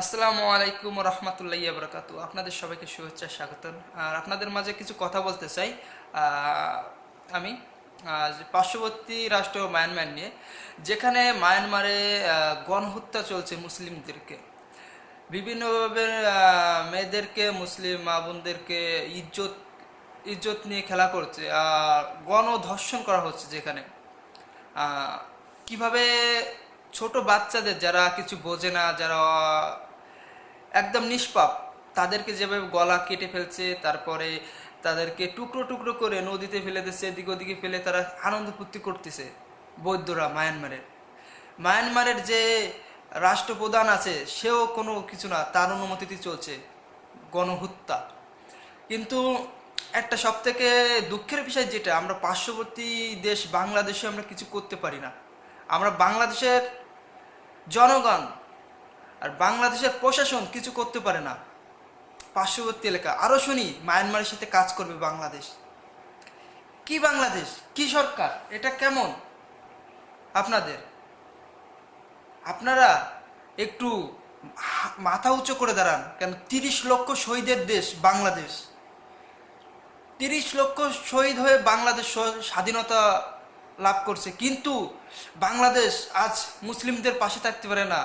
আসসালামু আলাইকুম রহমতুল্লাহ বরকাতু আপনাদের সবাইকে শুভেচ্ছা, স্বাগতম। আর আপনাদের মাঝে কিছু কথা বলতে চাই। আমি পার্শ্ববর্তী রাষ্ট্র মায়ানমার নিয়ে, যেখানে মায়ানমারে গণহত্যা চলছে মুসলিমদেরকে। বিভিন্নভাবে মেয়েদেরকে, মুসলিম মা বোনদেরকে ইজ্জত ইজ্জত নিয়ে খেলা করছে গণধর্ষণ করা হচ্ছে যেখানে। কীভাবে ছোট বাচ্চাদের যারা কিছু বোঝে না, যারা একদম নিষ্পাপ, তাদেরকে যেভাবে গলা কেটে ফেলছে, তারপরে তাদেরকে টুকরো টুকরো করে নদীতে ফেলে দিচ্ছে, এদিক ওদিকে ফেলে তারা আনন্দ ফুর্তি করতেছে বৌদ্ধরা মায়ানমারের। মায়ানমারের যে রাষ্ট্রপ্রধান আছে, সেও কোনো কিছু না, তার অনুমতিতে চলছে গণহত্যা। কিন্তু একটা সব থেকে দুঃখের বিষয় যেটা, আমরা পার্শ্ববর্তী দেশ বাংলাদেশে আমরা কিছু করতে পারি না। আমরা বাংলাদেশের জনগণ আর বাংলাদেশের প্রশাসন কিছু করতে পারে না। পার্শ্ববর্তী এলাকা। আরও শুনি, মায়ানমারের সাথে কাজ করবে বাংলাদেশ। কি বাংলাদেশ? কি সরকার? এটা কেমন? আপনাদের? আপনারা একটু মাথা উঁচু করে দাঁড়ান। কেন? তিরিশ লক্ষ শহীদের দেশ বাংলাদেশ। তিরিশ লক্ষ শহীদ হয়ে বাংলাদেশ স্বাধীনতা লাভ করছে। কিন্তু বাংলাদেশ আজ মুসলিমদের পাশে থাকতে পারে না।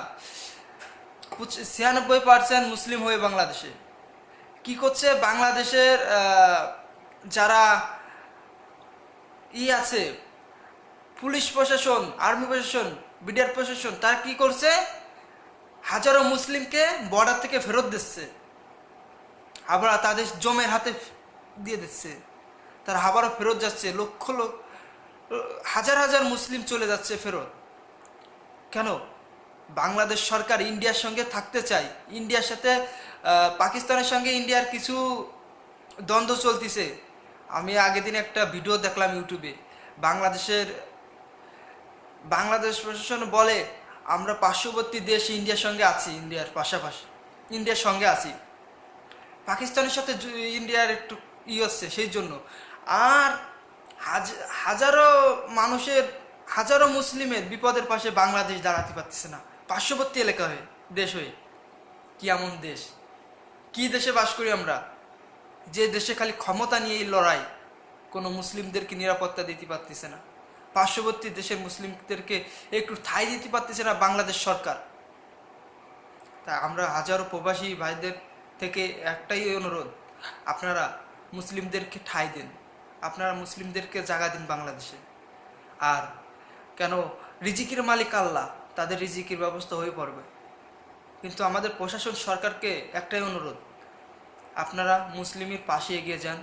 ছিয়ানব্বই পার্সেন্ট মুসলিম হয়ে বাংলাদেশে। কি করছে? বাংলাদেশের যারা ই আছে, পুলিশ প্রশাসন, আর্মি প্রশাসন, বিডিআর প্রশাসন, তারা কি করছে? হাজারো মুসলিমকে বর্ডার থেকে ফেরত দিচ্ছে। আবার তাদের জমের হাতে দিয়ে দিচ্ছে। তারা আবারও ফেরত যাচ্ছে। লক্ষ লোক হাজার হাজার মুসলিম চলে যাচ্ছে ফেরত। কেন? বাংলাদেশ সরকার ইন্ডিয়ার সঙ্গে থাকতে চায়। ইন্ডিয়ার সাথে পাকিস্তানের সঙ্গে ইন্ডিয়ার কিছু দ্বন্দ্ব চলতেছে। আমি আগের দিন একটা ভিডিও দেখলাম ইউটিউবে। বাংলাদেশের, বাংলাদেশ প্রশাসন বলে, আমরা পার্শ্ববর্তী দেশ ইন্ডিয়ার সঙ্গে আছি, ইন্ডিয়ার পাশাপাশি, ইন্ডিয়ার সঙ্গে আছি। পাকিস্তানের সাথে ইন্ডিয়ার একটু ই হচ্ছে, সেই জন্য। আর হাজারো মানুষের, হাজারো মুসলিমের বিপদের পাশে বাংলাদেশ দাঁড়াতে পারতেছে না। পার্শ্ববর্তী এলাকা হয়ে, দেশ হয়ে। কি এমন দেশ? কি দেশে বাস করি আমরা? যে দেশে খালি ক্ষমতা নিয়েই লড়াই, কোনো মুসলিমদেরকে নিরাপত্তা দিতে পারতেছে না। পার্শ্ববর্তী দেশের মুসলিমদেরকে একটু ঠাঁই দিতে পারতেছে না বাংলাদেশ সরকার। তা আমরা হাজারো প্রবাসী ভাইদের থেকে একটাই অনুরোধ, আপনারা মুসলিমদেরকে ঠাঁই দিন। আপনারা মুসলিমদেরকে জাগা দিন বাংলাদেশে। আর কেন রিজিকির মালিক আল্লাহ, তাদের রিজিকির ব্যবস্থা হয়ে পড়বে। কিন্তু আমাদের প্রশাসন সরকারকে একটাই অনুরোধ, আপনারা মুসলিমের পাশে এগিয়ে যান,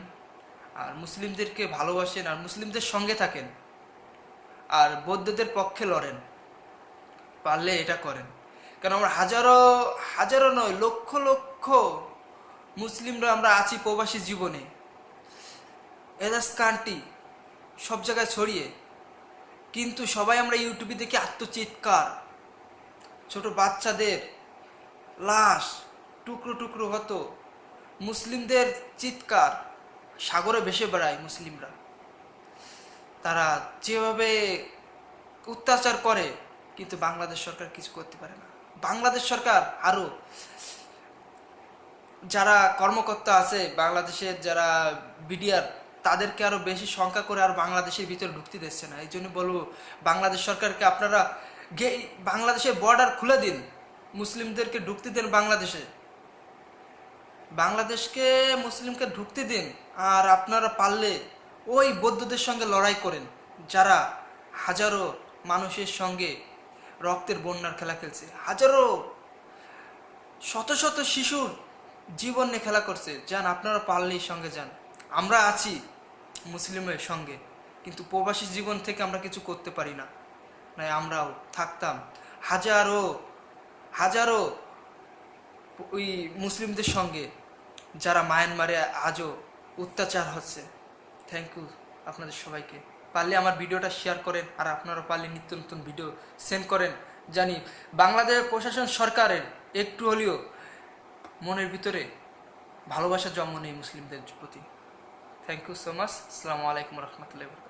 আর মুসলিমদেরকে ভালোবাসেন, আর মুসলিমদের সঙ্গে থাকেন, আর বৌদ্ধদের পক্ষে লড়েন, পারলে এটা করেন। কারণ আমরা হাজারো হাজারো নয়, লক্ষ লক্ষ মুসলিমরা আমরা আছি প্রবাসী জীবনে। এদাস কান্টি সব জায়গায় ছড়িয়ে। কিন্তু সবাই আমরা ইউটিউবে দেখি আত্মচিৎকার। ছোট বাচ্চাদের লাশ টুকরো টুকরো হতো। মুসলিমদের চিৎকার, সাগরে ভেসে বেড়ায় মুসলিমরা। তারা যেভাবে অত্যাচার করে, কিন্তু বাংলাদেশ সরকার কিছু করতে পারে না। বাংলাদেশ সরকার আরও যারা কর্মকর্তা আছে, বাংলাদেশের যারা বিডিআর তাদেরকে আরও বেশি সংখ্যা করে আর বাংলাদেশের ভিতরে ঢুকতে দিচ্ছে না। এই জন্য বলব, বাংলাদেশ সরকারকে আপনারা গে বাংলাদেশের বর্ডার খুলে দিন। মুসলিমদেরকে ঢুকতে দেন বাংলাদেশে। বাংলাদেশকে মুসলিমকে ঢুকতে দিন, আর আপনারা পারলে ওই বৌদ্ধদের সঙ্গে লড়াই করেন, যারা হাজারো মানুষের সঙ্গে রক্তের বন্যার খেলা খেলছে। হাজারো, শত শত শিশুর জীবন নিয়ে খেলা করছে। যান, আপনারা পারলেই সঙ্গে যান। আমরা আছি। মুসলিমের সঙ্গে। কিন্তু প্রবাসী জীবন থেকে আমরা কিছু করতে পারি না। নাই আমরাও থাকতাম। হাজারো হাজারো ওই মুসলিমদের সঙ্গে, যারা মায়ানমারে আজও অত্যাচার হচ্ছে। থ্যাংক ইউ আপনাদের সবাইকে। পারলে আমার ভিডিওটা শেয়ার করেন, আর আপনারা পারলে নিত্য নতুন ভিডিও সেন্ড করেন। জানি, বাংলাদেশ প্রশাসন সরকারের একটু হলেও মনের ভিতরে ভালোবাসা জন্ম নেই মুসলিমদের প্রতি। থ্যাংক ইউ সো মাচ আসসালামু আলাইকুম রহমতুল্লাহ